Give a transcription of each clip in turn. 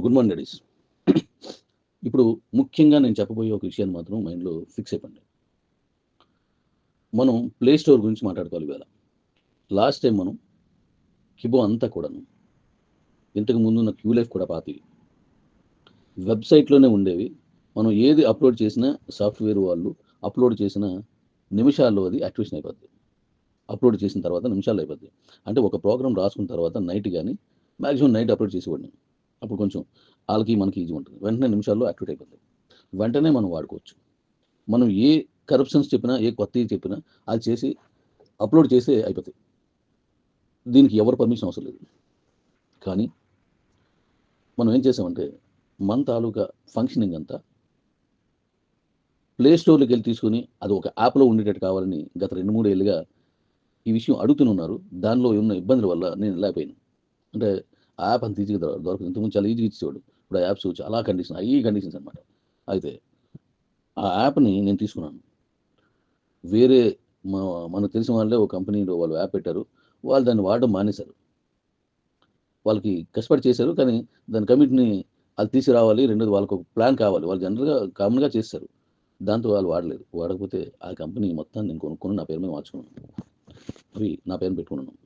Good morning ladies ఇప్పుడు ముఖ్యంగా నేను చెప్పబోయే ఒక విషయాన్ని మాత్రం మైండ్లో ఫిక్స్ అయిపోండి. మనం ప్లే స్టోర్ గురించి మాట్లాడుకోవాలి వేళ లాస్ట్ టైం మనం కిబో అంతా కూడాను ఇంతకు ముందున్న క్యూ లైఫ్ కూడా పాతివి. వెబ్సైట్లోనే ఉండేవి. మనం ఏది అప్లోడ్ చేసినా సాఫ్ట్వేర్ వాళ్ళు అప్లోడ్ చేసిన నిమిషాల్లో అది యాక్టివేషన్ అయిపోద్ది. అప్లోడ్ చేసిన తర్వాత నిమిషాలు అయిపోద్ది. అంటే ఒక ప్రోగ్రామ్ రాసుకున్న తర్వాత నైట్ కానీ మ్యాక్సిమం నైట్ అప్లోడ్ చేసేవాడిని. అప్పుడు కొంచెం వాళ్ళకి మనకి ఈజీ ఉంటుంది. వెంటనే నిమిషాల్లో యాక్టివేట్ అయిపోతుంది వెంటనే మనం వాడుకోవచ్చు. మనం ఏ కరప్షన్స్ చెప్పినా ఏ కొత్తవి చెప్పినా అది చేసి అప్లోడ్ చేస్తే అయిపోతాయి. దీనికి ఎవరు పర్మిషన్ అవసరం లేదు. కానీ మనం ఏం చేసామంటే మన తాలూకా ఫంక్షనింగ్ అంతా ప్లే స్టోర్లోకి వెళ్ళి తీసుకుని అది ఒక యాప్లో ఉండేటట్టు కావాలని గత రెండు మూడు ఏళ్ళుగా ఈ విషయం అడుగుతున్నారు దానిలో ఉన్న ఇబ్బందుల వల్ల నేను లేకపోయాను. అంటే ఆ యాప్ అంత ఈజీగా దొరకదు. ఇంతకుముందు చాలా ఈజీగా ఇచ్చేవాడు. ఇప్పుడు ఆ యాప్స్ చాలా కండిషన్ ఈ కండిషన్స్ అనమాట అయితే ఆ యాప్ని నేను తీసుకున్నాను. వేరే మా మనకు తెలిసిన వాళ్ళే ఒక కంపెనీలో వాళ్ళు యాప్ పెట్టారు. వాళ్ళు దాన్ని వాడడం మానేశారు. వాళ్ళకి కష్టపడి చేశారు. కానీ దాని కమిట్ని అది తీసుకురావాలి రెండోది వాళ్ళకి ఒక ప్లాన్ కావాలి. వాళ్ళు జనరల్గా కామన్గా చేస్తారు. దాంతో వాళ్ళు వాడలేదు. వాడకపోతే ఆ కంపెనీ మొత్తం నేను కొనుక్కొని నా పేరు మీద మార్చుకున్నాను. అవి నా పేరు పెట్టుకున్నాను.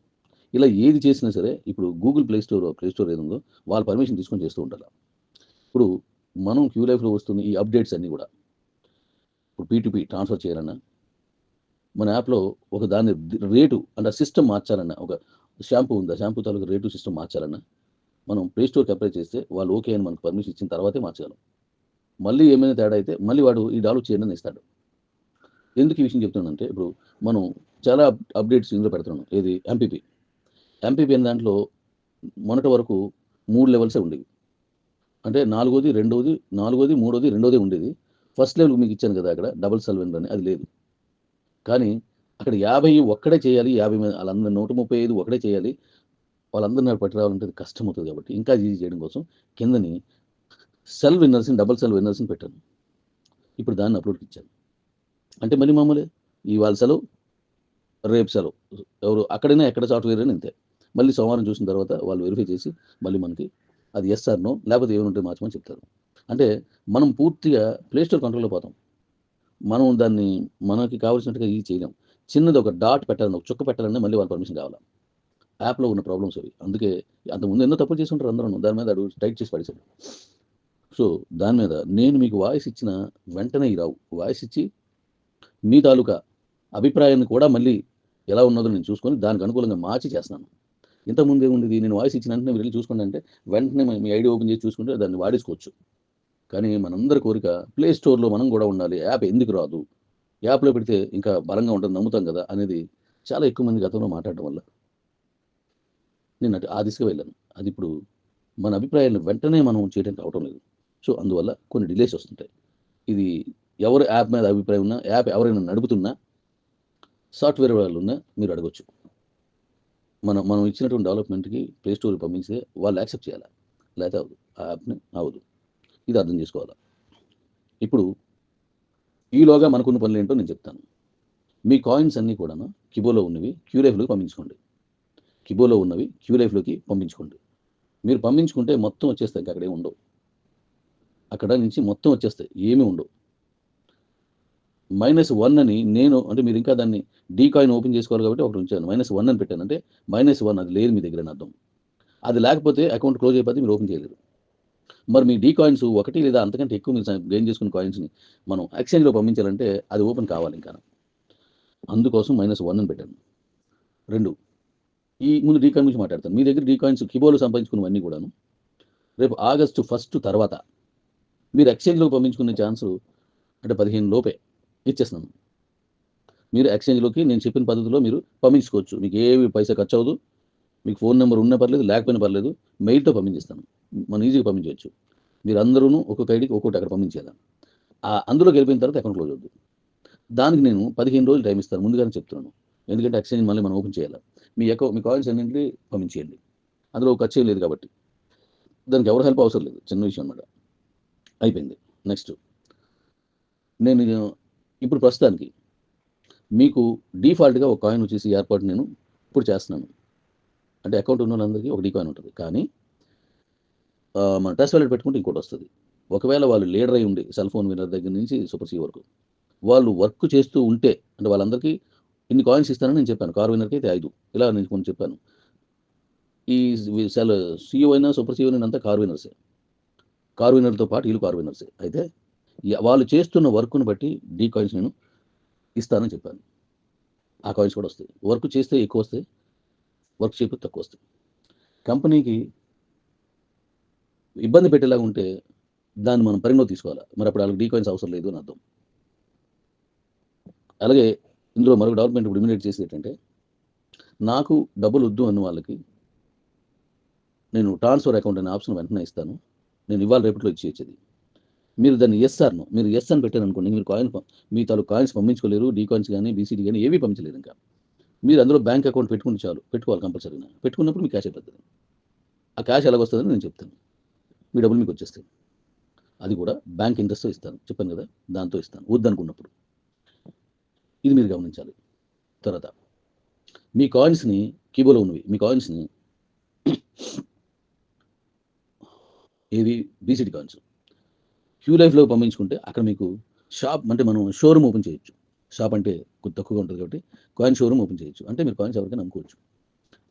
ఇలా ఏది చేసినా సరే ఇప్పుడు Google Play Store Play Store ఏదో వాళ్ళ పర్మిషన్ తీసుకొని చేస్తూ ఉండాలి ఇప్పుడు మనం క్యూ లైఫ్లో వస్తున్న ఈ అప్డేట్స్ అన్నీ కూడా ఇప్పుడు పీటుపీ ట్రాన్స్ఫర్ చేయాలన్నా మన యాప్లో ఒక దాని రేటు అంటే సిస్టమ్ మార్చాలన్నా ఒక షాంపూ ఉందా షాంపూ తాలూకు రేటు సిస్టమ్ మార్చాలన్నా మనం ప్లే స్టోర్కి అప్లై చేస్తే వాళ్ళు ఓకే అని మనకు పర్మిషన్ ఇచ్చిన తర్వాతే మార్చగలం. మళ్ళీ ఏమైనా తేడా అయితే మళ్ళీ వాడు ఈ డాలు చేయండి ఇస్తాడు. ఎందుకు ఈ విషయం చెప్తున్నానంటే ఇప్పుడు మనం చాలా అప్డేట్స్ ఇందులో పెడుతున్నాం. ఏది? ఎంపీపీ ఎంపీపీఎన్ దాంట్లో మొన్నటి వరకు మూడు లెవెల్సే ఉండేవి. అంటే నాలుగోది రెండోది నాలుగోది మూడోది రెండోది ఉండేది. ఫస్ట్ లెవెల్ మీకు ఇచ్చాను కదా అక్కడ డబుల్ సల్వెండర్ అని అది లేదు. కానీ అక్కడ యాభై ఒక్కడే చేయాలి యాభై మంది వాళ్ళందరూ నూట ముప్పై ఐదు ఒకటే చేయాలి. వాళ్ళందరినీ నాకు అది కష్టం అవుతుంది కాబట్టి ఇంకా ఈజీ చేయడం కోసం కిందని సెల్ విన్నర్స్ని డబుల్ సెల్ విన్నర్స్ని పెట్టాను. ఇప్పుడు దాన్ని అప్లోడ్కి ఇచ్చాను. అంటే మళ్ళీ మామూలే ఇవాళ సెలవు రేపు సెలవు. ఎవరు అక్కడైనా ఎక్కడ సాఫ్ట్వేర్ అని ఇంతే. మళ్ళీ సోమవారం చూసిన తర్వాత వాళ్ళు వెరిఫై చేసి మళ్ళీ మనకి అది ఎస్ ఆర్ నో లేకపోతే ఏమైనా ఉంటే మార్చమని చెప్తారు. అంటే మనం పూర్తిగా ప్లే స్టోర్ కంట్రోల్లో పోతాం. మనం దాన్ని మనకి కావాల్సినట్టుగా ఇది చేయలేం. చిన్నది ఒక డాట్ పెట్టాలని ఒక చుక్క పెట్టాలని మళ్ళీ వాళ్ళ పర్మిషన్ కావాలి? యాప్లో ఉన్న ప్రాబ్లమ్స్ అవి. అందుకే అంతకుముందు ఎన్నో తప్పులు చేసి ఉంటారు అందరూ దాని మీద అడు టైట్ చేసి పడేశాడు సో దాని మీద నేను మీకు వాయిస్ ఇచ్చిన వెంటనే రావు. వాయిస్ ఇచ్చి మీ తాలూకా అభిప్రాయాన్ని కూడా మళ్ళీ ఎలా ఉన్నదో నేను చూసుకొని దానికి అనుకూలంగా మార్చి చేస్తున్నాను. ఇంతకుముందే ఉంది నేను వాయిస్ ఇచ్చిన వెంటనే వెళ్ళి చూసుకోండి అంటే వెంటనే మీ- మీ ఐడి ఓపెన్ చేసి చూసుకుంటే దాన్ని వాడేసుకోవచ్చు. కానీ మనందరి కోరిక ప్లే స్టోర్లో మనం కూడా ఉండాలి. యాప్ ఎందుకు రాదు? యాప్లో పెడితే ఇంకా బలంగా ఉంటుంది నమ్ముతాం కదా అనేది చాలా ఎక్కువ మంది గతంలో మాట్లాడడం వల్ల. నేను అటు ఆ దిశగా వెళ్ళాను. అది ఇప్పుడు మన అభిప్రాయాలను వెంటనే మనం చేయడానికి అవటం లేదు. సో అందువల్ల కొన్ని డిలేస్ వస్తుంటాయి. ఇది ఎవరు యాప్ మీద అభిప్రాయం ఉన్నా యాప్ ఎవరైనా నడుపుతున్నా సాఫ్ట్వేర్ వాళ్ళు ఉన్నా మీరు అడగొచ్చు. మనం మనం ఇచ్చినటువంటి డెవలప్మెంట్కి ప్లే స్టోర్ పంపిస్తే వాళ్ళు యాక్సెప్ట్ చేయాలి? లేకపోతే అవ్వదు ఆ యాప్ని అవ్వదు ఇది అర్థం చేసుకోవాలి? ఇప్పుడు ఈలోగా మనకున్న పనులు ఏంటో నేను చెప్తాను. మీ కాయిన్స్ అన్నీ కూడా కిబోలో ఉన్నవి క్యూలైఫ్లోకి పంపించుకోండి. కిబోలో ఉన్నవి క్యూలైఫ్లోకి పంపించుకోండి. మీరు పంపించుకుంటే మొత్తం వచ్చేస్తాయి అక్కడే ఉండవు. అక్కడ నుంచి మొత్తం వచ్చేస్తాయి ఏమీ ఉండవు. మైనస్ వన్ అని నేను అంటే మీరు ఇంకా దాన్ని డీ కాయిన్ ఓపెన్ చేసుకోవాలి కాబట్టి ఒకటి ఉంచాను. మైనస్ వన్ అని పెట్టాను. అంటే మైనస్ వన్ అది లేదు మీ దగ్గర అని అర్థం. అది లేకపోతే అకౌంట్ క్లోజ్ అయిపోతే మీరు ఓపెన్ చేయలేరు. మరి మీ డీ కాయిన్స్ ఒకటి లేదా అంతకంటే ఎక్కువ మీరు గెయిన్ చేసుకున్న కాయిన్స్ని మనం ఎక్స్చేంజ్లో పంపించాలంటే అది ఓపెన్ కావాలి ఇంకా. అందుకోసం మైనస్ వన్ అని పెట్టాను. రెండు ఈ ముందు డీ కాయిన్ గురించి మాట్లాడతాను. మీ దగ్గర డీ కాయిన్స్ కిబోలో సంపాదించుకున్నవన్నీ కూడాను రేపు ఆగస్టు ఫస్ట్ తర్వాత మీరు ఎక్స్చేంజ్లో పంపించుకునే ఛాన్స్ అంటే పదిహేను లోపే. ఇచ్చేస్తున్నాను మీరు ఎక్స్చేంజ్లోకి నేను చెప్పిన పద్ధతిలో మీరు పంపించుకోవచ్చు. మీకు ఏవి పైసా ఖర్చు అవ్వదు మీకు ఫోన్ నెంబర్ ఉన్నా పర్లేదు లేకపోయినా పర్లేదు మెయిల్తో పంపించేస్తాను మనం ఈజీగా పంపించవచ్చు. మీరు అందరూ ఒక్కొక్క ఐడికి ఒక్కొక్కటి అక్కడ పంపించేయాలి. ఆ అందులోకి వెళ్ళిపోయిన తర్వాత అకౌంట్ క్లోజ్ అవుతుంది దానికి నేను పదిహేను రోజులు టైం ఇస్తాను. ముందుగానే చెప్తున్నాను. ఎందుకంటే ఎక్స్చేంజ్ మళ్ళీ మనం ఓపెన్ చేయాలి. మీ అకౌంట్ మీ కాయిన్స్ అన్నింటినీ పంపించేయండి. అందులో ఒక ఖర్చు లేదు కాబట్టి. దానికి ఎవరు హెల్ప్ అవసరం లేదు. చిన్న విషయం అనమాట అయిపోయింది. నెక్స్ట్. నేను ఇప్పుడు ప్రస్తుతానికి మీకు డిఫాల్ట్గా ఒక కాయిన్ వచ్చేసి ఏర్పాటు నేను ఇప్పుడు చేస్తున్నాను. అంటే అకౌంట్ ఉన్న వాళ్ళందరికీ ఒక డీ కాయిన్ ఉంటుంది. కానీ మన టెస్ట్ వాలెట్ పెట్టుకుంటే ఇంకోటి వస్తుంది. ఒకవేళ వాళ్ళు లీడర్ అయి ఉండి సెల్ ఫోన్ వినర్ దగ్గర నుంచి సూపర్ సీ వరకు వాళ్ళు వర్క్ చేస్తూ ఉంటే అంటే వాళ్ళందరికీ ఇన్ని కాయిన్స్ ఇస్తానని నేను చెప్పాను. కార్ వినర్కి అయితే ఐదు. ఇలా నేను కొన్ని చెప్పాను. ఈ సెల్ సీఓ అయినా సూపర్ సీఓ అయినా అంతా కార్ వినర్సే కార్ వినర్తో పాటు వీళ్ళు కార్ వినర్సే అయితే వాళ్ళు చేస్తున్న వర్క్ను బట్టి డీ కాయిన్స్ నేను ఇస్తానని చెప్పాను. ఆ కాయిన్స్ కూడా వస్తాయి. వర్క్ చేస్తే ఎక్కువ వస్తాయి వర్క్ చేయకపోతే తక్కువ వస్తాయి. కంపెనీకి ఇబ్బంది పెట్టేలాగా ఉంటే దాన్ని మనం పరిగణలో తీసుకోవాలి? మరి అప్పుడు వాళ్ళకి డీ కాయిన్స్ అవసరం లేదు అని అర్థం. అలాగే ఇందులో మరొక డెవలప్మెంట్ ఇప్పుడు ఇమినేట్ చేసేది ఏంటంటే నాకు డబ్బులు వద్దు అన్న వాళ్ళకి నేను ట్రాన్స్ఫర్ అకౌంట్ అనే ఆప్షన్ వెంటనే ఇస్తాను. నేను ఇవాళ రేపట్లో ఇచ్చి ఇచ్చేది మీరు దాన్ని ఎస్ఆర్ను మీరు ఎస్ అని పెట్టారు అనుకోండి మీరు కాయిన్ మీ తాలూకు కాయిన్స్ పంపించుకోలేరు డీ కాయిన్స్ కానీ బీసీడీ కానీ ఏవి పంపించలేరు ఇంకా. మీరు అందులో బ్యాంక్ అకౌంట్ పెట్టుకుంటే చాలు పెట్టుకోవాలి కంపల్సరీగా పెట్టుకున్నప్పుడు మీ క్యాష్ అయిపోతుంది ఆ క్యాష్ ఎలాగ వస్తుందని నేను చెప్తాను. మీ డబ్బులు మీకు వచ్చేస్తాయి. అది కూడా బ్యాంక్ ఇంట్రెస్ట్తో ఇస్తాను. చెప్పాను కదా దాంతో ఇస్తాను. వద్దనుకున్నప్పుడు. ఇది మీరు గమనించాలి. తర్వాత మీ కాయిన్స్ని కీబోలో ఉన్నవి మీ కాయిన్స్ని ఏవి? బీసీడీ కాయిన్స్ క్యూ లైఫ్లో పంపించుకుంటే అక్కడ మీకు షాప్ అంటే మనం షోరూమ్ ఓపెన్ చేయొచ్చు. షాప్ అంటే కొద్ది తక్కువగా ఉంటుంది కాబట్టి కాయిన్ షోరూమ్ ఓపెన్ చేయొచ్చు. అంటే మీరు కాయిన్స్ ఎవరికైనా అమ్ముకోవచ్చు.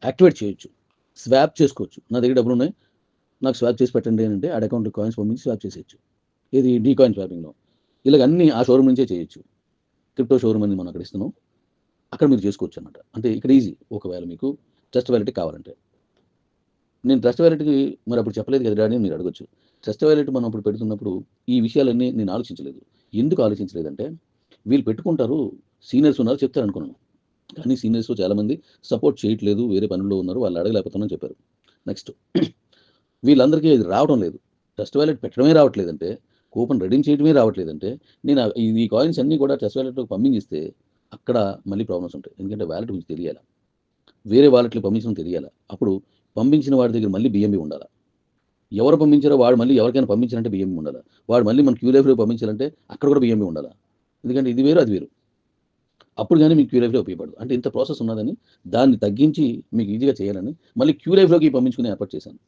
యాక్టివేట్ చేయొచ్చు. స్వాప్ చేసుకోవచ్చు. నా దగ్గర డబ్బులు ఉన్నాయి. నాకు స్వాప్ చేసి పెట్టండి అని అంటే ఆ అకౌంట్ కాయిన్స్ పంపించి స్వాప్ చేసేయచ్చు. ఇది డీ కాయిన్ స్వాపింగ్లో. ఇలాగ అన్నీ ఆ షోరూమ్ నుంచే చేయొచ్చు. క్రిప్టో షోరూమ్ అని మనం అక్కడ ఇస్తున్నాం. అక్కడ మీరు చేసుకోవచ్చు అనమాట అంటే ఇక్కడ ఈజీ. ఒకవేళ మీకు ట్రస్ట్ వ్యాలిటీ కావాలంటే. నేను ట్రస్ట్ వ్యాలిటీకి మరి అప్పుడు చెప్పలేదు కదా అని మీరు అడగొచ్చు. సస్టవైలెట్ మనం అప్పుడు పెడుతున్నప్పుడు ఈ విషయాలన్నీ నేను ఆలోచించలేదు. ఎందుకు ఆలోచించలేదంటే వీళ్ళు పెట్టుకుంటారు సీనియర్స్ ఉన్నారు చెప్తారు అనుకున్నాను. కానీ సీనియర్స్ చాలామంది సపోర్ట్ చేయట్లేదు వేరే పనుల్లో ఉన్నారు వాళ్ళు అడగలేకపోతున్నారని చెప్పారు. నెక్స్ట్ వీళ్ళందరికీ ఇది రావడం లేదు. టెస్ట్ వ్యాలెట్ పెట్టడమే రావట్లేదంటే కూపన్ రెడీమ్ చేయడమే రావట్లేదంటే నేను ఈ- ఈ కాయిన్స్ అన్నీ కూడా టెస్ట్ వ్యాలెట్లోకి పంపించిస్తే అక్కడ మళ్ళీ ప్రాబ్లమ్స్ ఉంటాయి. ఎందుకంటే వ్యాలెట్ గురించి తెలియాలి? వేరే వాలెట్లు పంపించడం తెలియాలి? అప్పుడు పంపించిన వాడి దగ్గర మళ్ళీ బిఎంబి ఉండాలి? ఎవరు పంపించారో వాడు మళ్ళీ ఎవరికైనా పంపించాలంటే బియ్యం ఉండాలి? వాడు మళ్ళీ మన క్యూ లైఫ్లో పంపించాలంటే అక్కడ కూడా బియ్యం ఉండాలి? ఎందుకంటే ఇది వేరు అది వేరు. అప్పుడు కానీ మీకు క్యూ లైఫ్లో ఉపయోగపడదు. అంటే ఇంత ప్రాసెస్ ఉన్నదని దాన్ని తగ్గించి మీకు ఈజీగా చేయాలని మళ్ళీ క్యూ లైఫ్లోకి పంపించుకునే ఏర్పాటు చేశాను.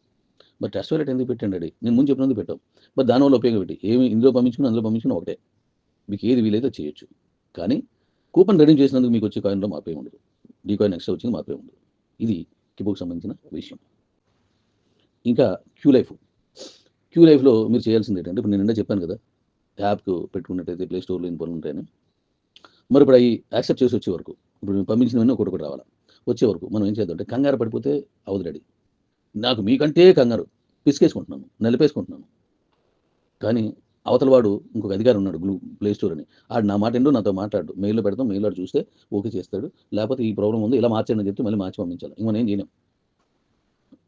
బట్ టెస్ట్ వ్యాలెట్ ఎందుకు పెట్టండి నేను ముందు చెప్పినందుకు పెట్టాం బట్ దానివల్ల ఉపయోగం పెట్టి ఏమి ఇందులో పంపించుకుని అందులో పంపించుకుని ఒకటే. మీకు ఏది వీలైతే చేయొచ్చు. కానీ కూపన్ రెడీ చేసినందుకు మీకు వచ్చే కాయిన్లో మార్పే ఉండదు. డీ కాయిన్ ఎక్స్ట్రా వచ్చింది మార్పే ఉండదు. ఇది కిబోకి సంబంధించిన విషయం. ఇంకా క్యూ లైఫ్. క్యూ లైఫ్లో మీరు చేయాల్సింది ఏంటంటే ఇప్పుడు నేను చెప్పాను కదా యాప్కు పెట్టుకున్నట్టయితే ప్లే స్టోర్లో ఇన్ని పనులు ఉంటాయని. మరి ఇప్పుడు అవి యాక్సెప్ట్ చేసి వచ్చే వరకు ఇప్పుడు మేము పంపించినవన్నీ ఒకటి ఒకటి రావాలి? వచ్చే వరకు మనం ఏం చేద్దాం అంటే కంగారు పడిపోతే అవదు రెడీ. నాకు మీకంటే కంగారు. పిసికేసుకుంటున్నాను నలిపేసుకుంటున్నాను. కానీ అవతల వాడు ఇంకొక అధికారి ఉన్నాడు గ్లూ ప్లే స్టోర్ అని. ఆడు నా మాట ఏంటో నాతో మాట్లాడు. మెయిల్లో పెడతాం మెయిల్ చూస్తే ఓకే చేస్తాడు. లేకపోతే ఈ ప్రాబ్లం ఉంది ఇలా మార్చండి అని చెప్తే మళ్ళీ మార్చి పంపించాలి. ఇంక మనం ఏం చేయలేం.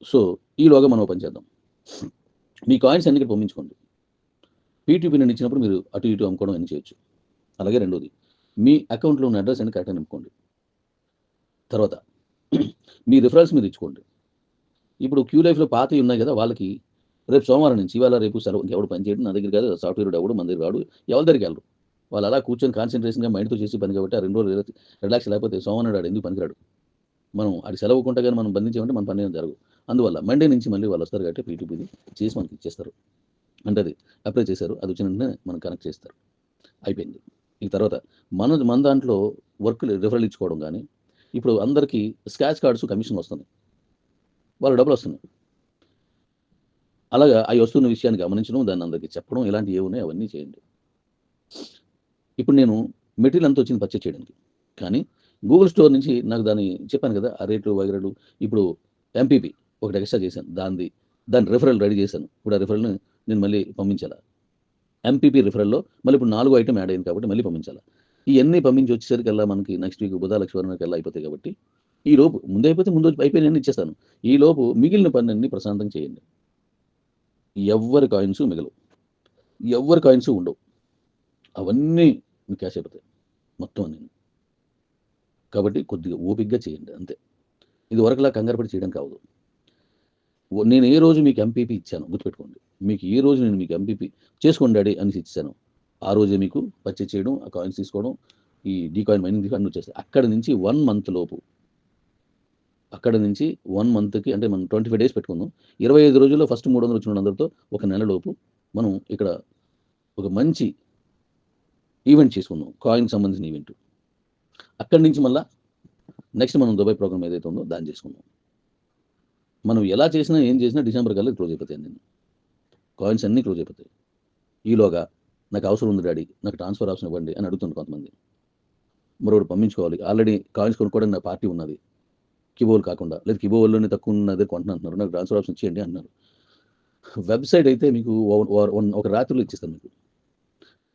సో ఈలోగా మనం పనిచేద్దాం పని చేద్దాం. మీ కాయిన్స్ అన్ని ఇక్కడ పంపించుకోండి. పీటీపీ నేను ఇచ్చినప్పుడు మీరు అటు ఇటు అమ్ముకోవడం అన్ని చేయొచ్చు. అలాగే రెండోది మీ అకౌంట్లో ఉన్న అడ్రస్ అన్ని కరెక్ట్గా నింపుకోండి. తర్వాత మీ రిఫరల్స్ మీరు ఇచ్చుకోండి. ఇప్పుడు క్యూ లైఫ్లో పాతవి ఉన్నాయి కదా వాళ్ళకి రేపు సోమవారం నుంచి ఇవాళ రేపు సెలవు ఎవడు పని చేయడం నా దగ్గర కాదు సాఫ్ట్వేర్ ఎవడు మన దగ్గర రాడు ఎవరి దగ్గరికి వెళ్ళరు. వాళ్ళు అలా కూర్చొని కాన్సన్ట్రేషన్గా మైండ్తో చేసి పని కాబట్టి ఆ రెండు రోజులు రిలాక్స్ లేకపోతే సోమవారం నాడు ఎందుకు పనికిరాడు? మనం అది సెలవుకుంటా కానీ మనం బంధించామంటే మన పని జరగదు. అందువల్ల మండే నుంచి మళ్ళీ వాళ్ళు వస్తారు కాబట్టి పీటీపీది చేసి మనకి ఇచ్చేస్తారు. అంటే అది అప్లై చేశారు అది వచ్చిన వెంటనే మనం కనెక్ట్ చేస్తారు. అయిపోయింది. ఈ తర్వాత మన మన దాంట్లో వర్క్ రిఫరల్ ఇచ్చుకోవడం కానీ ఇప్పుడు అందరికీ స్క్రాచ్ కార్డ్స్ కమిషన్ వస్తున్నాయి. వాళ్ళు డబ్బులు వస్తున్నాయి. అలాగా అవి వస్తున్న విషయాన్ని గమనించడం దాన్ని అందరికీ చెప్పడం ఇలాంటివి ఏమున్నాయి అవన్నీ చేయండి. ఇప్పుడు నేను మెటీరియల్ అంతా వచ్చింది పర్చేజ్ చేయడానికి. కానీ గూగుల్ స్టోర్ నుంచి నాకు దాన్ని చెప్పాను కదా ఆ రేట్లు వగేరాలు ఇప్పుడు ఎంపీపీ ఒకటి ఎక్స్ట్రా చేశాను. దాన్ని దాని రిఫరల్ రెడీ చేశాను. ఇప్పుడు ఆ రిఫరల్ని నేను మళ్ళీ పంపించాలా? ఎంపీపీ రిఫరల్లో మళ్ళీ ఇప్పుడు నాలుగు ఐటమ్ యాడ్ అయింది కాబట్టి మళ్ళీ పంపించాలా? ఇవన్నీ పంపించి వచ్చేసరికల్లా మనకి నెక్స్ట్ వీక్ బుధ లక్ష్మీవారం కల్లా అయిపోతాయి కాబట్టి ఈ లోపు ముందు అయిపోతే ముందు అయిపోయిన ఇచ్చేస్తాను. ఈ లోపు మిగిలిన పనులన్నీ ప్రశాంతం చేయండి. ఎవ్వరి కాయిన్స్ మిగలవు. ఎవరి కాయిన్స్ ఉండవు. అవన్నీ మీకు క్యాష్ అయిపోతాయి. మొత్తం అన్ని. కాబట్టి కొద్దిగా ఓపిక్గా చేయండి. అంతే. ఇది వరకులా కంగారు పడి చేయడం కావదు నేను ఏ రోజు మీకు ఎంపీపీ ఇచ్చాను? గుర్తుపెట్టుకోండి. మీకు ఏ రోజు నేను మీకు ఎంపీపీ చేసుకోండి డాడీ అని ఇచ్చాను. ఆ రోజే మీకు పర్చేజ్ చేయడం ఆ కాయిన్స్ తీసుకోవడం ఈ డీ కాయిన్ మైనింగ్ అన్నీ వచ్చేస్తాయి. అక్కడ నుంచి వన్ మంత్ లోపు అక్కడ నుంచి వన్ మంత్కి అంటే మనం ట్వంటీ ఫైవ్ డేస్ పెట్టుకుందాం. ఇరవై ఐదు రోజుల్లో ఫస్ట్ మూడు వందలు వచ్చిన అందరితో ఒక నెలలోపు మనం ఇక్కడ ఒక మంచి ఈవెంట్ చేసుకుందాం. కాయిన్ సంబంధించిన ఈవెంట్ అక్కడి నుంచి మళ్ళీ నెక్స్ట్ మనం దుబాయ్ ప్రోగ్రామ్ ఏదైతే ఉందో దాన్ని చేసుకుందాం. మనం ఎలా చేసినా ఏం చేసినా డిసెంబర్ కల్లా క్లోజ్ అయిపోతాయి నేను కాయిన్స్ అన్నీ క్లోజ్ అయిపోతాయి. ఈలోగా నాకు అవసరం ఉంది డాడీ నాకు ట్రాన్స్ఫర్ ఆప్షన్ ఇవ్వండి అని అడుగుతుంది కొంతమంది. మరొకటి పంపించుకోవాలి. ఆల్రెడీ కాయిన్స్ కొనుక్కోవడానికి నా పార్టీ ఉన్నది. కిబోల్ కాకుండా. లేదు కిబోల్లోనే తక్కువ ఉన్నదే కొంటున్నారు నాకు ట్రాన్స్ఫర్ ఆప్షన్ ఇచ్చేయండి అన్నారు. వెబ్సైట్ అయితే మీకు ఓ- వన్- ఒక రాత్రిలో ఇచ్చేస్తాను మీకు.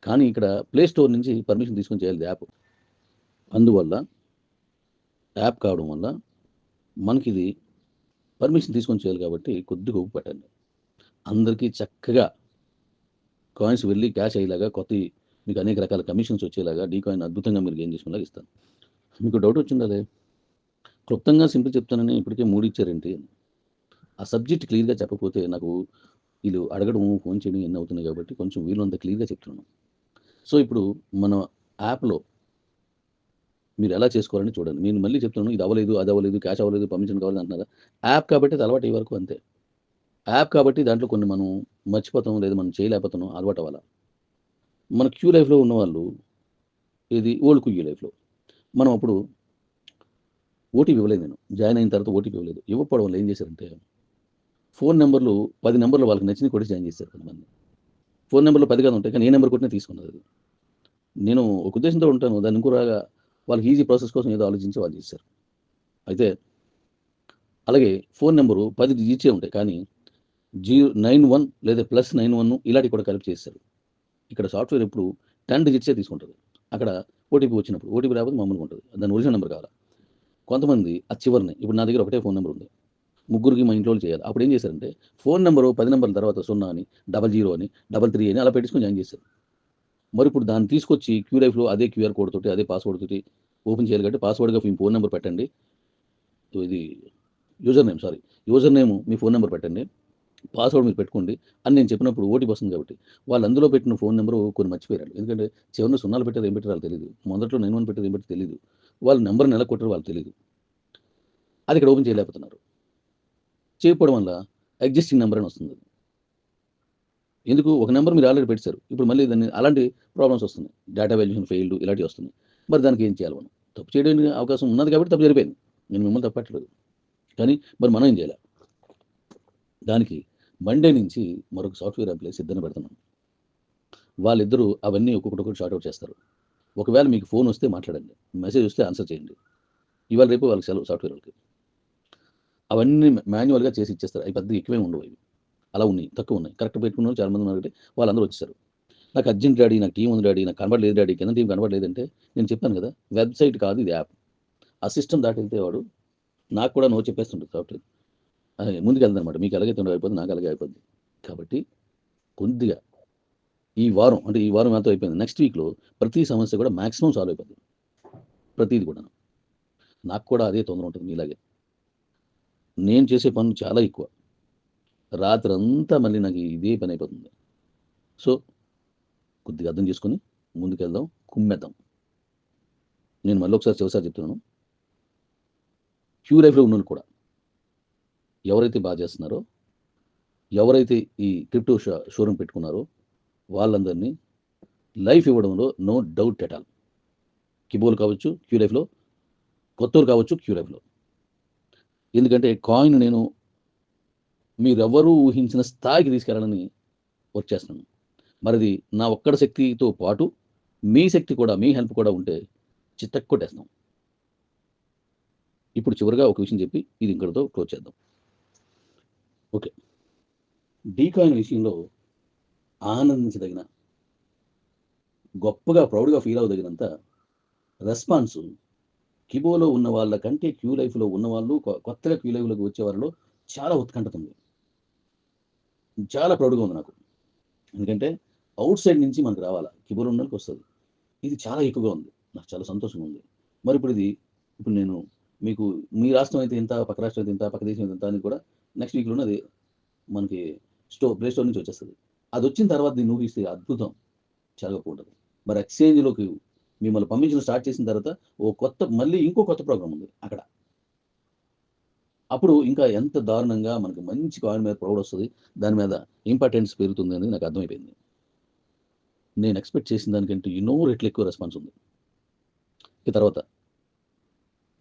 కానీ ఇక్కడ ప్లే స్టోర్ నుంచి పర్మిషన్ తీసుకొని చేయాలి యాప్ అందువల్ల యాప్ కావడం వల్ల మనకి ఇది పర్మిషన్ తీసుకొని చేయాలి కాబట్టి కొద్దిగా ఉప్పు పెట్టండి. అందరికీ చక్కగా కాయిన్స్ వెళ్ళి క్యాష్ అయ్యేలాగా కొత్త మీకు అనేక రకాల కమిషన్స్ వచ్చేలాగా డీ కాయిన్ అద్భుతంగా మీరు గేమ్ చేసుకునేలాగా ఇస్తాను. మీకు డౌట్ వచ్చిందా క్లుప్తంగా సింపుల్ చెప్తానని ఇప్పటికే మూడు ఇచ్చారేంటి? అని. ఆ సబ్జెక్ట్ క్లియర్గా చెప్పకపోతే నాకు వీళ్ళు అడగడం ఫోన్ చేయడం ఎన్ని అవుతున్నాయి కాబట్టి కొంచెం వీళ్ళంత క్లియర్గా చెప్తున్నాను. సో ఇప్పుడు మన యాప్లో మీరు ఎలా చేసుకోవాలని చూడండి. నేను మళ్ళీ చెప్తున్నాను ఇది అవ్వలేదు అది అవ్వలేదు క్యాష్ అవ్వలేదు పర్మిషన్ కావాలి అంటున్నారా? యాప్ కాబట్టి అది అలవాటు అయ్యే వరకు అంతే. యాప్ కాబట్టి దాంట్లో కొన్ని మనం మర్చిపోతాం లేదా మనం చేయలేకపోతున్నాం అలవాటు అవ్వాలా? మన క్యూ లైఫ్లో ఉన్నవాళ్ళు ఇది ఓల్డ్ క్యూ లైఫ్లో మనం అప్పుడు ఓటీపీ ఇవ్వలేదు నేను. జాయిన్ అయిన తర్వాత ఓటీపీ ఇవ్వలేదు. ఇవ్వకపోవడం వల్ల ఏం చేశారంటే ఫోన్ నెంబర్లు పది నెంబర్లు వాళ్ళకి నచ్చిన కొట్టి జాయిన్ చేశారు కొంతమంది. ఫోన్ నెంబర్లు పది కాదు ఉంటాయి కానీ ఏ నెంబర్ కొట్టినా తీసుకున్నది అది. నేను ఒక ఉద్దేశంతో ఉంటాను దాన్ని ఇంకోలాగా వాళ్ళకి ఈజీ ప్రాసెస్ కోసం ఏదో ఆలోచించి వాళ్ళు చేశారు. అయితే అలాగే ఫోన్ నెంబరు పది ఇచ్చే ఉంటాయి. కానీ జీరో నైన్ వన్ లేదా ప్లస్ నైన్ వన్ ఇలాంటివి కూడా కలిపి చేస్తారు ఇక్కడ సాఫ్ట్వేర్ ఎప్పుడు టెన్ డిజిట్సే తీసుకుంటుంది. అక్కడ ఓటీపీ వచ్చినప్పుడు ఓటీపీ రాకపోతే మామూలుగా ఉంటుంది. దాని ఒరిజినల్ నెంబర్ కావాలి? కొంతమంది ఆ చివరిని ఇప్పుడు నా దగ్గర ఒకటే ఫోన్ నెంబర్ ఉంది. ముగ్గురికి మా ఇంట్లో చేయాలి. అప్పుడు ఏం చేశారంటే ఫోన్ నెంబరు పది నెంబర్ల తర్వాత సున్నా అని డబల్ జీరో అని డబల్ త్రీ అని అలా పెట్టుకుని జాయిన్ చేశారు. మరి ఇప్పుడు దాన్ని తీసుకొచ్చి క్యూ లైఫ్లో అదే క్యూఆర్ కోడ్ తోటి అదే పాస్వర్డ్ తోటి ఓపెన్ చేయాలి కాబట్టి పాస్వర్డ్గా మీ ఫోన్ నెంబర్ పెట్టండి. ఇది user name sorry user name మీ ఫోన్ నెంబర్ పెట్టండి. పాస్వర్డ్ మీరు పెట్టుకోండి. అని నేను చెప్పినప్పుడు ఓటీపీ వస్తుంది కాబట్టి వాళ్ళు అందులో పెట్టిన ఫోన్ నెంబర్ కొన్ని మర్చిపోయారు. ఎందుకంటే చివరిలో సున్నాలు పెట్టారు ఏం పెట్టారు వాళ్ళు తెలియదు మొదట్లో నైన్ వన్ పెట్టారు ఏం పెట్టారు తెలియదు వాళ్ళ నెంబర్ నెల కొట్టారు వాళ్ళు తెలియదు అది ఇక్కడ ఓపెన్ చేయలేకపోతున్నారు. చేయకపోవడం వల్ల ఎగ్జిస్టింగ్ నెంబర్ అని వస్తుంది. ఎందుకు? ఒక నెంబర్ మీరు ఆల్రెడీ పెట్టారు. ఇప్పుడు మళ్ళీ దాన్ని అలాంటి ప్రాబ్లమ్స్ వస్తున్నాయి. డేటా వాల్యూషన్ ఫెయిల్డ్ ఇలాంటివి వస్తున్నాయి. మరి దానికి ఏం చేయాలి మనం? తప్పు చేయడానికి అవకాశం ఉన్నది కాబట్టి తప్పు జరిపోయింది నేను మిమ్మల్ని తప్పట్లేదు కానీ మరి మనం ఏం చేయాలి? దానికి మండే నుంచి మరొక సాఫ్ట్వేర్ అప్లై సిద్ధంగా పెడుతున్నాం. వాళ్ళిద్దరూ అవన్నీ ఒక్కొక్కటి షార్ట్ షార్ట్అవుట్ చేస్తారు. ఒకవేళ మీకు ఫోన్ వస్తే మాట్లాడండి. మెసేజ్ వస్తే ఆన్సర్ చేయండి. ఇవాళ రేపు వాళ్ళకి సెలవు సాఫ్ట్వేర్ వాళ్ళకి. అవన్నీ మాన్యువల్గా చేసి ఇచ్చేస్తారు. అవి పెద్ద ఎక్కువే ఉండవు ఇవి. అలా ఉన్నాయి తక్కువ ఉన్నాయి. కరెక్ట్ పెట్టుకున్నారు చాలా మంది ఉన్నారు కాబట్టి వాళ్ళందరూ వచ్చేసారు. నాకు అర్జెంట్ డాడీ నాకు టీం ఉంది డాడీ నాకు కనబడలేదు డాడీ కింద టీం కనబడలేదంటే నేను చెప్పాను కదా వెబ్సైట్ కాదు ఇది యాప్. ఆ సిస్టమ్ దాటి వెళ్తే వాడు నాకు కూడా నో చెప్పేస్తుంటుంది సాఫ్ట్వేర్. అది ముందుకు మీకు అలాగే తొందర అయిపోతుంది నాకు అలాగే అయిపోద్ది. కాబట్టి కొద్దిగా ఈ వారం అంటే ఈ వారం ఎంతో అయిపోయింది. నెక్స్ట్ వీక్లో ప్రతి సమస్య కూడా మాక్సిమం సాల్వ్ అయిపోద్ది. ప్రతిది కూడా నాకు కూడా అదే తొందర ఉంటుంది మీలాగే. నేను చేసే పనులు చాలా ఎక్కువ. రాత్రి అంతా మళ్ళీ నాకు ఇదే పని అయిపోతుంది. సో కొద్దిగా అర్థం చేసుకొని ముందుకెళ్దాం కుమ్మెద్దాం. నేను మళ్ళీ ఒకసారి చివరిసారి చెప్తున్నాను. క్యూ లైఫ్లో ఉన్న కూడా ఎవరైతే బాగా చేస్తున్నారో ఎవరైతే ఈ క్రిప్టో షో షోరూమ్ పెట్టుకున్నారో వాళ్ళందరినీ లైఫ్ ఇవ్వడంలో no doubt at all all. కిబోల్ కావచ్చు క్యూ లైఫ్లో. కొత్తూరు కావచ్చు క్యూ లైఫ్లో. ఎందుకంటే కాయిన్ నేను మీరెవ్వరూ ఊహించిన స్థాయికి తీసుకెళ్ళాలని వర్క్ చేస్తున్నాను. మరిది నా ఒక్కడ శక్తితో పాటు మీ శక్తి కూడా మీ హెల్ప్ కూడా ఉంటే చిత్తకు కొట్టేస్తాం ఇప్పుడు చివరిగా ఒక విషయం చెప్పి ఇది ఇంకటితో క్లోజ్ చేద్దాం. ఓకే. డీకాయిన్ విషయంలో ఆనందించదగిన గొప్పగా ప్రౌడ్గా ఫీల్ అవ్వదగినంత రెస్పాన్స్ కిబోలో ఉన్న వాళ్ళ కంటే క్యూ లైఫ్లో ఉన్న వాళ్ళు కొత్తగా క్యూ లైఫ్లోకి వచ్చే వాళ్ళలో చాలా ఉత్కంఠత ఉంది. చాలా ప్రౌడ్గా ఉంది నాకు. ఎందుకంటే అవుట్ సైడ్ నుంచి మనకు రావాలా కిబోర్ ఉండడానికి వస్తుంది. ఇది చాలా ఎక్కువగా ఉంది. నాకు చాలా సంతోషంగా ఉంది. మరి ఇప్పుడు ఇది ఇప్పుడు నేను మీకు మీ రాష్ట్రం అయితే ఇంత పక్క రాష్ట్రం అయితే ఇంత పక్క దేశం అయితే ఇంత అని కూడా నెక్స్ట్ వీక్లోనే అది మనకి స్టోర్ ప్లే స్టోర్ నుంచి వచ్చేస్తుంది. అది వచ్చిన తర్వాత దీన్ని ఊహిస్తే అద్భుతం. చాలా మరి ఎక్స్చేంజ్లోకి మిమ్మల్ని పంపించడం స్టార్ట్ చేసిన తర్వాత ఓ కొత్త మళ్ళీ ఇంకో కొత్త ప్రోగ్రామ్ ఉంది అక్కడ. అప్పుడు ఇంకా ఎంత దారుణంగా మనకు మంచి కాయిన్ మీద ప్రౌడ్ వస్తుంది దాని మీద ఇంపార్టెన్స్ పెరుగుతుంది అనేది నాకు అర్థమైపోయింది. నేను ఎక్స్పెక్ట్ చేసిన దానికంటే ఎన్నో రెట్లు ఎక్కువ రెస్పాన్స్ ఉంది. ఇక తర్వాత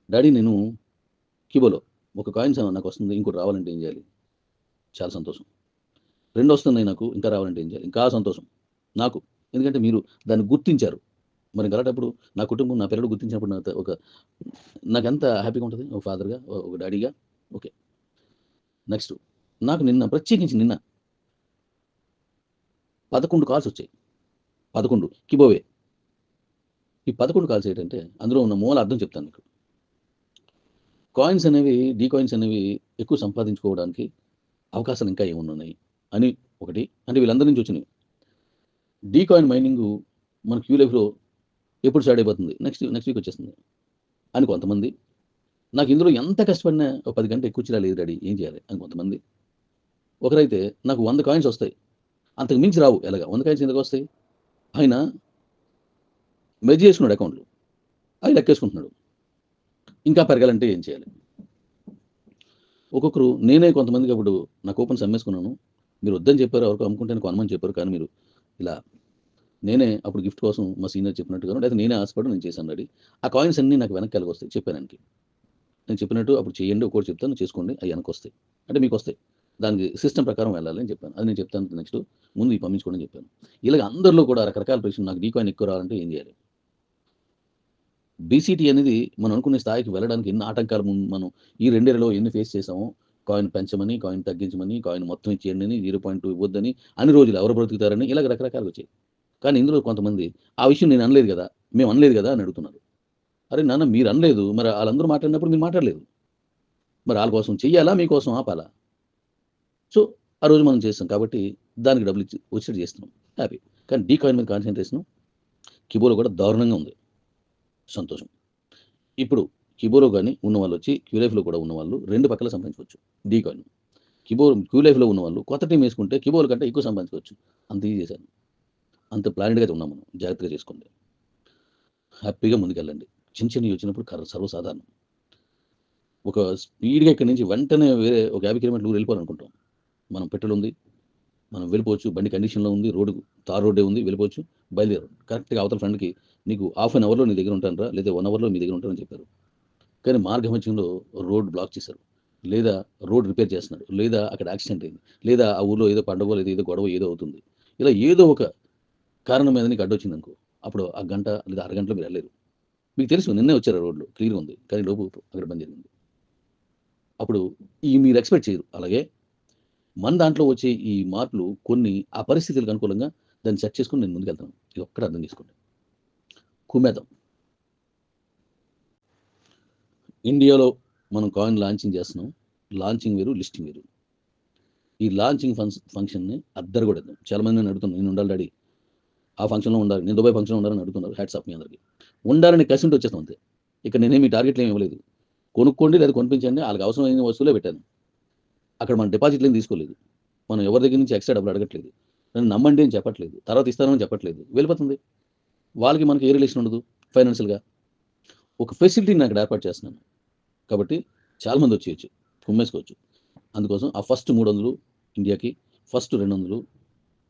డాడీ నేను కిబోలో ఒక కాయిన్స్ నాకు వస్తుంది ఇంకోటి రావాలంటే ఏం చేయాలి? చాలా సంతోషం. రెండు వస్తున్నాయి నాకు ఇంకా రావాలంటే ఏం చేయాలి? ఇంకా సంతోషం. నాకు ఎందుకంటే మీరు దాన్ని గుర్తించారు. మరి అలాంటప్పుడు నా కుటుంబం నా పిల్లలు గుర్తించినప్పుడు నాకు ఒక నాకు ఎంత హ్యాపీగా ఉంటుంది? ఒక ఫాదర్గా ఒక డాడీగా ఓకే. నెక్స్ట్ నాకు నిన్న ప్రత్యేకించి నిన్న పదకొండు కాల్స్ వచ్చాయి. పదకొండు. కిబోవే ఈ పదకొండు కాల్స్ ఏంటంటే అందులో ఉన్న మూల అర్థం చెప్తాను మీకు. కాయిన్స్ అనేవి డీ కాయిన్స్ అనేవి ఎక్కువ సంపాదించుకోవడానికి అవకాశాలు ఇంకా ఏమున్నాయి అని ఒకటి అంటే వీళ్ళందరి నుంచి వచ్చినాయి డీ కాయిన్ మైనింగ్ మన క్యూ లైఫ్లో ఎప్పుడు స్టార్ట్ అయిపోతుంది? నెక్స్ట్ నెక్స్ట్ వీక్ వచ్చేస్తుంది. అని కొంతమంది నాకు ఇందులో ఎంత కష్టపడినా ఒక పది గంటలు ఎక్కువ లేదు డాడీ. ఏం చేయాలి? అని కొంతమంది. ఒకరైతే నాకు వంద కాయిన్స్ వస్తాయి. అంతకు మించి రావు. ఎలాగా? వంద కాయిన్స్ ఎందుకు వస్తాయి? ఆయన మెర్జ్ చేసుకున్నాడు అకౌంట్లు. అవి లెక్కేసుకుంటున్నాడు. ఇంకా పెరగాలంటే ఏం చేయాలి? ఒక్కొక్కరు నేనే కొంతమందికి అప్పుడు నా కూపన్స్ అమ్మేసుకున్నాను మీరు వద్దని చెప్పారు ఎవరికి అమ్ముకుంటే కొనమని చెప్పారు కానీ మీరు ఇలా నేనే అప్పుడు గిఫ్ట్ కోసం మా సీనియర్ చెప్పినట్టుగా అయితే నేనే ఆశపడి నేను చేశాను రెడీ ఆ కాయిన్స్ అన్నీ నాకు వెనక్కి కలిగి వస్తాయి చెప్పాను నేను చెప్పినట్టు అప్పుడు చేయండి ఒకటి చెప్తాను చేసుకోండి అవి వెనక్కి వస్తాయి అంటే మీకు వస్తాయి దానికి సిస్టమ్ ప్రకారం వెళ్ళాలి అని చెప్పాను. అది నేను చెప్తాను నెక్స్ట్. ముందు ఇవి పంపించుకోండి అని చెప్పాను. ఇలాగ అందరిలో కూడా రకరకాల ప్రశ్నలు నాకు డీకాయిన్ ఎక్కువ రావాలంటే ఏం చేయాలి? బీసీటీ అనేది మనం అనుకునే స్థాయికి వెళ్ళడానికి ఎన్ని ఆటంకాలు మనం ఈ రెండేళ్ళలో ఎన్ని ఫేస్ చేసామో కాయిన్ పెంచమని కాయిన్ తగ్గించమని కాయిన్ మొత్తం ఇచ్చేయండి అని జీరో పాయింట్ టూ ఇవ్వద్దని అన్ని రోజులు ఎవరు బ్రతుకుతారని ఇలాగ రకరకాలు వచ్చాయి. కానీ ఇందులో కొంతమంది ఆ విషయం నేను అనలేదు కదా మేము అనలేదు కదా అని అడుగుతున్నారు. అరే నాన్న మీరు అనలేదు. మరి వాళ్ళందరూ మాట్లాడినప్పుడు మీరు మాట్లాడలేదు. మరి వాళ్ళ కోసం చెయ్యాలా? మీకోసం ఆపాలా? సో ఆ రోజు మనం చేస్తాం కాబట్టి దానికి డబ్బులు ఇచ్చి వచ్చేది చేస్తున్నాం. హ్యాపీ కానీ డీ కాయిన్ మీద కాన్సన్ట్రేషన్ కిబోలో కూడా దారుణంగా ఉంది. సంతోషం. ఇప్పుడు కిబోలో కానీ ఉన్న వాళ్ళు వచ్చి క్యూ లైఫ్లో కూడా ఉన్న వాళ్ళు రెండు పక్కల సంపాదించుకోవచ్చు డీ కాయిన్ కిబో క్యూ లైఫ్లో ఉన్న వాళ్ళు కొత్త టీం వేసుకుంటే కిబోల కంటే ఎక్కువ సంపాదించుకోవచ్చు అంత ఇది చేశాను అంత ప్లానెడ్గా అయితే ఉన్నాం మనం. జాగ్రత్తగా చేసుకోండి. హ్యాపీగా ముందుకెళ్ళండి. చిన్న చిన్నవి వచ్చినప్పుడు కర్ర సర్వసాధారణం. ఒక స్పీడ్గా ఇక్కడి నుంచి వెంటనే వేరే ఒక యాభై కిలోమీటర్లు ఊరు వెళ్ళిపోవాలనుకుంటాం. మనం పెట్రోల్ ఉంది మనం వెళ్ళిపోవచ్చు బండి కండిషన్లో ఉంది రోడ్డు తార్ రోడ్డే ఉంది వెళ్ళిపోవచ్చు బయలుదేరు. కరెక్ట్గా అవతల ఫ్రెండ్కి నీకు హాఫ్ అన్ అవర్లో నీ దగ్గర ఉంటానరా లేదా వన్ అవర్లో మీ దగ్గర ఉంటానని చెప్పారు. కానీ మార్గ మధ్యంలో రోడ్ బ్లాక్ చేశారు. లేదా రోడ్ రిపేర్ చేస్తున్నారు లేదా అక్కడ యాక్సిడెంట్ అయింది లేదా ఆ ఊళ్ళో ఏదో పండుగ లేదా ఏదో గొడవ ఏదో అవుతుంది. ఇలా ఏదో ఒక కారణం మీద నీకు అడ్డొచ్చింది అనుకో అప్పుడు ఆ గంట లేదా అరగంటలో మీరు వెళ్ళలేరు. మీకు తెలుసు నిన్నే వచ్చారు రోడ్లు క్లియర్గా ఉంది. కానీ లోపు అక్కడ బంద్ జరిగింది అప్పుడు ఈ మీరు ఎక్స్పెక్ట్ చేయరు. అలాగే మన దాంట్లో వచ్చే ఈ మార్పులు కొన్ని ఆ పరిస్థితులకు అనుకూలంగా దాన్ని సెట్ చేసుకుని నేను ముందుకెళ్తాను. ఇది ఒక్కటి అర్థం చేసుకోండి. కుమేదం ఇండియాలో మనం కాయిన్ లాంచింగ్ చేస్తున్నాం. లాంచింగ్ వేరు లిస్టింగ్ వేరు. ఈ లాంచింగ్ ఫంక్షన్ ఫంక్షన్ని అద్దరు కూడా ఇద్దాం చాలా మంది నేను అడుగుతున్నాను నేను ఉండాలి డాడీ. ఆ ఫంక్షన్లో ఉండాలి నేను దుబాయ్ ఫంక్షన్లో ఉండాలని అడుగుతున్నారు హ్యాట్స్ ఆఫ్ మీ అందరికీ. ఉండాలని కసి ఉంటే వచ్చేస్తాం అంతే. ఇక్కడ నేనేమి టార్గెట్లు ఏమి ఇవ్వలేదు. కొనుక్కోండి లేదా కొనిపించండి వాళ్ళకి అవసరమైన వస్తువులే పెట్టాను. అక్కడ మన డిపాజిట్లు ఏం తీసుకోలేదు. మనం ఎవరి దగ్గర నుంచి ఎక్స్ట్రా డబ్బులు అడగట్లేదు. నన్ను నమ్మండి అని చెప్పట్లేదు. తర్వాత ఇస్తానని చెప్పట్లేదు. వెళ్ళిపోతుంది. వాళ్ళకి మనకి ఏ రిలేషన్ ఉండదు ఫైనాన్షియల్గా ఒక ఫెసిలిటీని నాకు ఏర్పాటు చేస్తున్నాను. కాబట్టి చాలామంది వచ్చేయచ్చు. కుమ్మేసుకోవచ్చు. అందుకోసం ఆ ఫస్ట్ మూడు వందలు ఇండియాకి ఫస్ట్ రెండు వందలు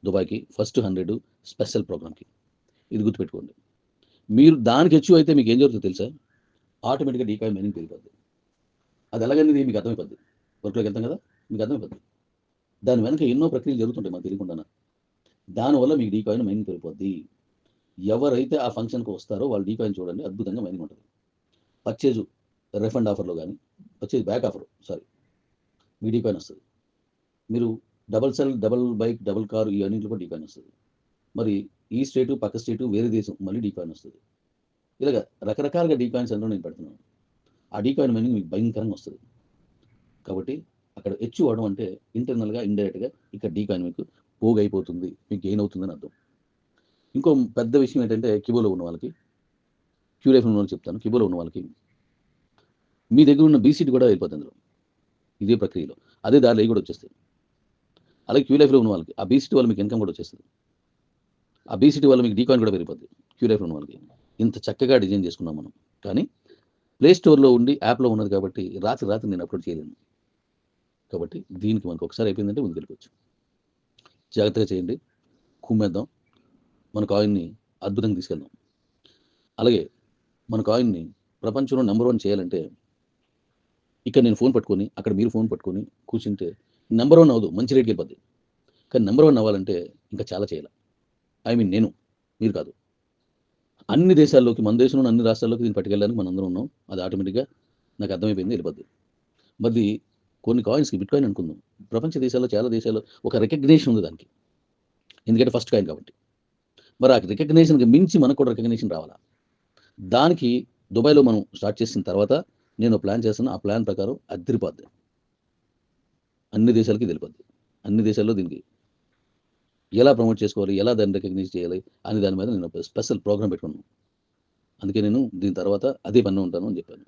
దుబాయ్కి ఫస్ట్ హండ్రెడ్ స్పెషల్ ప్రోగ్రామ్కి ఇది గుర్తుపెట్టుకోండి. మీరు దానికి హెచ్చు అయితే మీకు ఏం జరుగుతుందో తెలుసా? ఆటోమేటిక్గా డీకాయ్ మైనింగ్ పెరిగిపోద్ది అది ఎలాగనేది మీకు అర్థమైపోద్ది. వర్క్లోకి వెళ్తాం కదా? మీకు అర్థమైపోద్ది. దాని వెనక ఎన్నో ప్రక్రియలు జరుగుతుంటాయి మాకు తెలియకుండా దానివల్ల మీకు డీకాయిన్ మైనింగ్ పెరిగిపోద్ది ఎవరైతే ఆ ఫంక్షన్కి వస్తారో వాళ్ళు డీకాయిన్ చూడండి అద్భుతంగా మైనింగ్ ఉంటుంది. పర్చేజ్ రిఫండ్ ఆఫర్లో కానీ పర్చేజ్ బ్యాక్ ఆఫర్ సారీ మీ డీకాయిన్ వస్తుంది. మీరు double sell double bike double car ఇవన్నింటిలో కూడా డీకాయిన్ వస్తుంది. మరి ఈ స్టేటు పక్క స్టేటు వేరే దేశం మళ్ళీ డీకాయిన్ వస్తుంది. ఇలాగ రకరకాలుగా డీకాయిన్స్ అందులో నేను పెడుతున్నాను. ఆ డీకాయిన్ మైనింగ్ మీకు భయంకరంగా వస్తుంది. కాబట్టి అక్కడ హెచ్చు వాడడం అంటే ఇంటర్నల్గా ఇండైరెక్ట్గా ఇక్కడ డీకాయిన్ మీకు పోగు అయిపోతుంది మీకు గెయిన్ అవుతుందని అర్థం. ఇంకో పెద్ద విషయం ఏంటంటే కిబోలో ఉన్న వాళ్ళకి క్యూరేఫ్ ఉన్న వాళ్ళకి చెప్తాను కిబోలో ఉన్న వాళ్ళకి. మీ దగ్గర ఉన్న బీసీటీ కూడా వెళ్ళిపోతుంది అందులో. ఇదే ప్రక్రియలో. అదే దారిలో కూడా వచ్చేస్తాయి అలాగే క్యూ లైఫ్లో ఉన్న వాళ్ళకి ఆ బీసీటీ వాళ్ళు మీకు ఇన్కమ్ కూడా వచ్చేస్తుంది. ఆ బీసీటీ వల్ల మీకు డీకాయిన్ కూడా పెరిగిపోద్ది క్యూ ఉన్న వాళ్ళకి. ఇంత చక్కగా డిజైన్ చేసుకున్నాం మనం. కానీ ప్లే స్టోర్లో ఉండి యాప్లో ఉన్నది కాబట్టి రాత్రి రాత్రి నేను అప్లోడ్ చేయలేను. కాబట్టి దీనికి మనకు ఒకసారి అయిపోయిందంటే ముందుకు వెళ్ళిపోవచ్చు జాగ్రత్తగా చేయండి. కుమ్మేద్దాం. మన కాయిన్ని అద్భుతంగా తీసుకెళ్దాం. అలాగే మన కాయిన్ని ప్రపంచంలో నెంబర్ వన్ చేయాలంటే ఇక్కడ నేను ఫోన్ పట్టుకొని అక్కడ మీరు ఫోన్ పట్టుకొని కూర్చుంటే నెంబర్ వన్ అవ్వదు మంచి రేట్కి వెళ్ళిపోద్ది కానీ నెంబర్ వన్ అవ్వాలంటే ఇంకా చాలా చేయాలి. ఐ మీన్ నేను మీరు కాదు. అన్ని దేశాల్లోకి మన దేశంలో అన్ని రాష్ట్రాల్లోకి దీన్ని పట్టుకెళ్ళడానికి మనం ఉన్నాం. అది ఆటోమేటిక్గా నాకు అర్థమైపోయింది వెళ్ళిపోద్ది. మరి కొన్ని కాయిన్స్కి బిట్ కాయిన్ అనుకుందాం. ప్రపంచ దేశాల్లో చాలా దేశాల్లో ఒక రికగ్నేషన్ ఉంది దానికి. ఎందుకంటే ఫస్ట్ కాయిన్ కాబట్టి. మరి ఆ రికగ్నేషన్కి మించి మనకు కూడా రికగ్నేషన్ రావాలా? దానికి దుబాయ్లో మనం స్టార్ట్ చేసిన తర్వాత నేను ప్లాన్ చేస్తాను ఆ ప్లాన్ ప్రకారం అద్దరిపోద్ది. అన్ని దేశాలకి తెలిపద్ది అన్ని దేశాల్లో దీనికి ఎలా ప్రమోట్ చేసుకోవాలి ఎలా దాన్ని రికగ్నైజ్ చేయాలి అని దాని మీద నేను స్పెషల్ ప్రోగ్రామ్ పెట్టుకున్నాను. అందుకే నేను దీని తర్వాత అదే పని ఉంటాను అని చెప్పాను.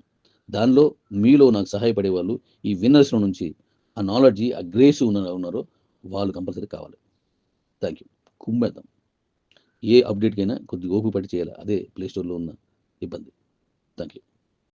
దానిలో మీలో నాకు సహాయపడే వాళ్ళు ఈ విన్నర్స్లో నుంచి ఆ నాలెడ్జ్ ఆ గ్రేస్ ఉన్న ఉన్నారో వాళ్ళు కంపల్సరీ కావాలి. థ్యాంక్ యూ కుమ్మేద్దాం ఏ అప్డేట్కైనా కొద్దిగా ఓపిక పట్టి చేయాలి. అదే ప్లే స్టోర్లో ఉన్న ఇబ్బంది. Thank you